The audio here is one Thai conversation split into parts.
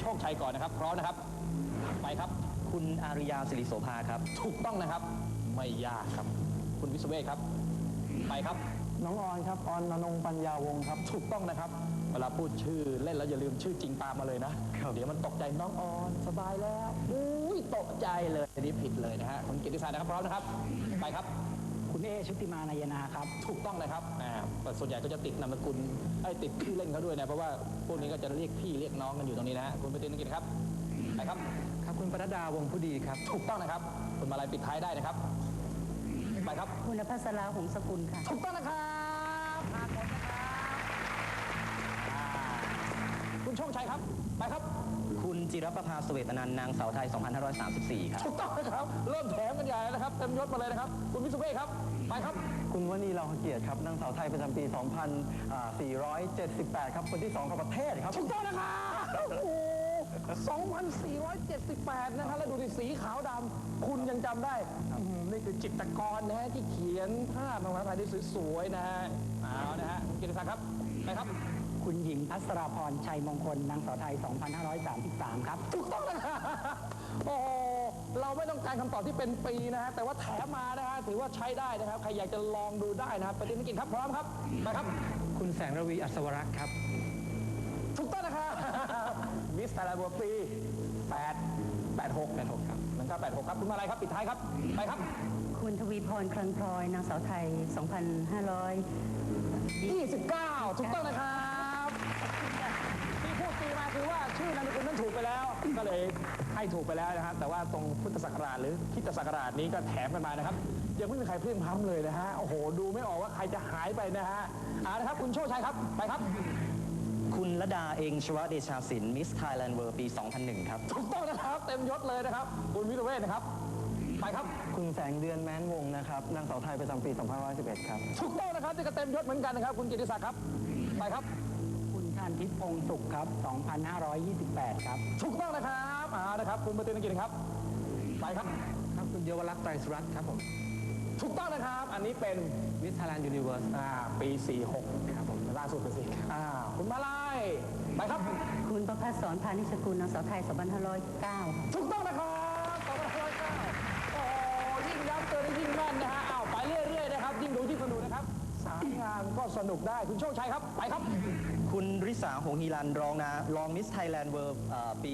โชคชัยก่อนนะครับพร้อมนะครับ ไปครับ คุณอาริยาสิริโสภาครับ ถูกต้องนะครับ ไม่ยากครับ คุณวิศเวศครับ ไปครับ น้องออนครับออนนงปัญญาวงศ์ครับ ถูกต้องนะครับ เวลาพูดชื่อเล่นแล้วอย่าลืมชื่อจริงตามมาเลยนะ เดี๋ยวมันตกใจน้องออนสบายแล้วอุ้ยตกใจเลยอันนี้ผิดเลยนะฮะคุณกิติศักดิ์นะครับพร้อมนะครับ ไปครับ คุณเอชุติมานายนาครับ ถูกต้องนะครับอ่าแต่ส่วนใหญ่ก็จะติดนามสกุลไอ้ยติดชื่อเล่นเขาด้วยนะ เพราะว่าพวกนี้ก็จะเรียกพี่เรียกน้องกันอยู่ตรงนี้นะฮะคุณไปตินกิจครับไปครับ ครับคุณปนัดดาวงผู้ดีครับ ถูกต้องนะครับ คุณมาลายปิดท้ายได้นะครับ ไปครับ คุณพัสราหงสกุลค่ะ ถูกต้องนะครับผ่านหมดนะครับอ่าคุณโชคชัยครับ ไปครับคุณ จิรประภาสเวตนันท์นางสาวไทย 2534 ครับ ถูกต้องนะครับ เริ่มแถมกันใหญ่แล้วนะครับ เต็มยศมาเลยนะครับ คุณวิสุเวศครับ ไปครับ คุณวณีเราเกียรติครับนางสาวไทยประจำปี 2478 ครับ คนที่ 2 ของประเทศครับ ถูกต้องนะครับโอ้โห2478 นะครับแล้วดูดิสีขาวดำคุณยังจำได้อื้อหือนี่คือจิตรกรนะฮะที่เขียนภาพนางสาวไทยได้สวยๆนะฮะเอานะฮะคุณกิติศักดิ์ครับ ไปครับ คุณหญิงพัสราพรชัยมงคลนางสาวไทย 2533 ครับ ถูกต้องนะครับโอ้โหเราไม่ต้องการคำตอบที่เป็นปีนะฮะ แต่ว่าแถมมานะฮะ ถือว่าใช้ได้นะครับ ใครอยากจะลองดูได้นะครับปฏิทินกินครับ พร้อมครับไปครับ คุณแสงระวีอัศวรักษ์ครับ ถูกต้องนะครับ มิสไทยแลนด์ปี8 86 86ครับมันก็86 ครับ คุณมาอะไรครับ ปิดท้ายครับ ไปครับ คุณทวีพรคลังพลอยนางสาวไทย 2500 29 ถูกต้องนะครับที่พูดปีมาคือว่าชื่อนามสกุลนั้นถูกไปแล้ว ก็เลยให้ถูกไปแล้วนะครับ แต่ว่าตรงพุทธศักราชหรือคริดศักราชนี้ก็แถมกันมานะครับยังไม่มีใครเพิ่มพร้ำเลยนะฮะโอ้โห ดูไม่ออกว่าใครจะหายไปนะฮะเอาละครับ คุณโชคชัยครับไปครับ คุณระดาเองชวเดชาสินมิสไทยแลนด์เวิร์ปี 2001 ครับ ถูกต้องนะครับ เต็มยศเลยนะครับ คุณวิทยเวศนะครับไปครับ คุณแสงเดือนแม้นวงศ์นะครับ นางสาวไทยประจำปี 2511 ครับ ถูกต้องนะครับนี่ก็เต็มยศเหมือนกันนะครับ คุณกิติศักดิ์ครับ ไปครับ คุณชานทิพย์พงสุขครับ 2528 ครับ ถูกต้องนะครับเอานะครับ คุณปฏิทินกิจครับ ไปครับ ครับคุณเยาวรักษ์ไตรสุรัตน์ครับผม ถูกต้องนะครับ อันนี้เป็นวิทยาลัยยูนิเวอร์สอ่าปี 46 ครับผมล่าสุดเลยสิอ่าคุณมาลายไปครับ คุณประพัฒสอนพานิชกุลนางสาวไทย2509ค่ะถูกต้องนะครับต่อไปร้อยเก้าโอ้ยิ่งย้ำเตือนได้ยิ่งแม่นนะฮะอ้าวไปเรื่อยๆนะครับ ยิ่งดูยิ่งสนุกนะครับ สามงานก็สนุกได้คุณโชคชัยครับ ไปครับ คุณริษาหงฮีรันรองนะรองมิสไทยแลนด์เวิร์ปี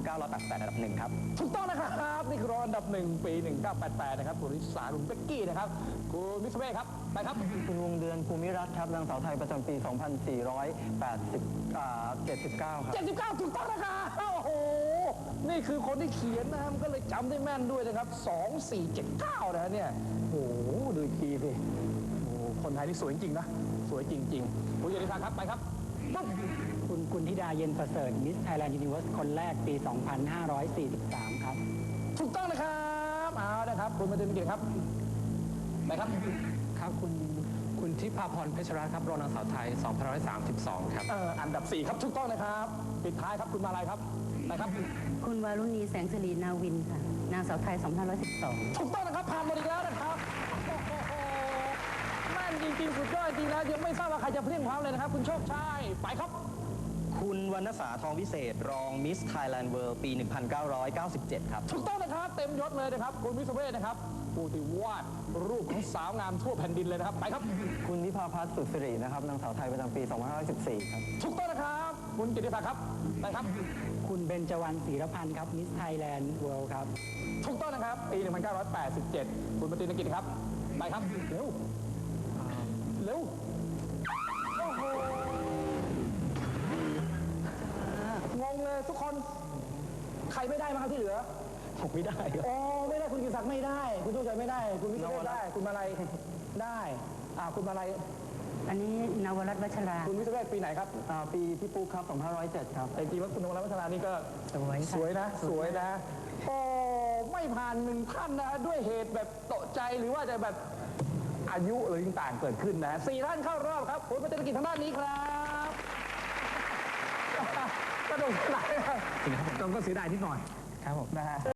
1988อันดับหนึ่งครับ ถูกต้องนะครับ นี่คือรองอันดับหนึ่งปี 1988 นะครับ คุณริสาคุณเบกกี้นะครับ คุณมิสเว่ครับ ไปครับ คุณวงเดือนภูมิรัตน์ครับนางสาวไทยประจำปี 2479 ครับ 79 ถูกต้องนะครับโอ้โห นี่คือคนที่เขียนนะครับก็เลยจำได้แม่นด้วยนะครับ 2479 นะฮะเนี่ยโอ้โหดูอีกทีสิโอ้โห คนไทยนี่สวยจริงๆนะ สวยจริงๆคุณยศศักดิ์ครับไปครับปุ๊บคุณกุลธิดาเย็นประเสริฐมิสไทยแลนด์ยูนิเวอร์สคนแรกปี 2543 ครับถูกต้องนะครับเอานะครับ คุณมาเต็มเกียรติครับไปครับครับคุณคุณทิพาพรเพชรรัตน์ครับรองนางสาวไทย2532 ครับเอ่ออันดับ 4 ครับถูกต้องนะครับปิดท้ายครับคุณมาลายครับไปครับ คุณวารุณีแสงสิรินาวินค่ะนางสาวไทย2512 ถูกต้องนะครับผ่านหมดอีกแล้วนะครับโอ้โหแม่น จริงๆสุดยอดจริงนะยังไม่ทราบว่าใครจะเพลียงพร้ำเลยนะครับ คุณโชคชัยไปครับ คุณวรรณสาทองวิเศษ รองมิสไทยแลนด์เวิร์ปี 1997 ครับ ถูกต้องนะครับ เต็มยศเลยนะครับ คุณวิศเวศนะครับผู้ที่วาดรูปของสาวงามทั่วแผ่นดินเลยนะครับ ไปครับ คุณนิพาพัฒน์สุดสิรินะครับนางสาวไทยประจำปี 2514 ครับ ถูกต้องนะครับ คุณกิติศักดิ์ครับ ไปครับ คุณเบญจวรรณศรีรพันธ์ครับมิสไทยแลนด์เวิลด์ครับ ถูกต้องนะครับ ปี 1987 คุณปฏินกิจครับ ไปครับเร็ว เร็วโอ้โหงงเลยทุกคน ใครไม่ได้มางครับที่เหลือ ผมไม่ได้ครับ อ๋อไม่ได้คุณกิติศักดิ์ไม่ได้ คุณโชคชัยไม่ได้ คุณวิศวะได้ คุณมาลัยได้อ่าคุณมาลัยอันนี้นวรัตน์วัชราคุณวิศวะปีไหนครับอ่าปีพี่ปุ๊กครับ2507ครับแต่จริงๆว่าคุณนวรัตน์วัชรานี่ก็สวยค่ะสวยนะ สวยนะโอ้ไม่ผ่านหนึ่งท่านนะด้วยเหตุแบบตกใจหรือว่าจะแบบอายุหรือต่างๆเกิดขึ้นนะสี่ท่านเข้ารอบครับผลประเศรษฐกิจทางด้านนี้ครับกระโดดไหลจริงครับผมก็เสียดายนิดหน่อยครับผม นะฮะ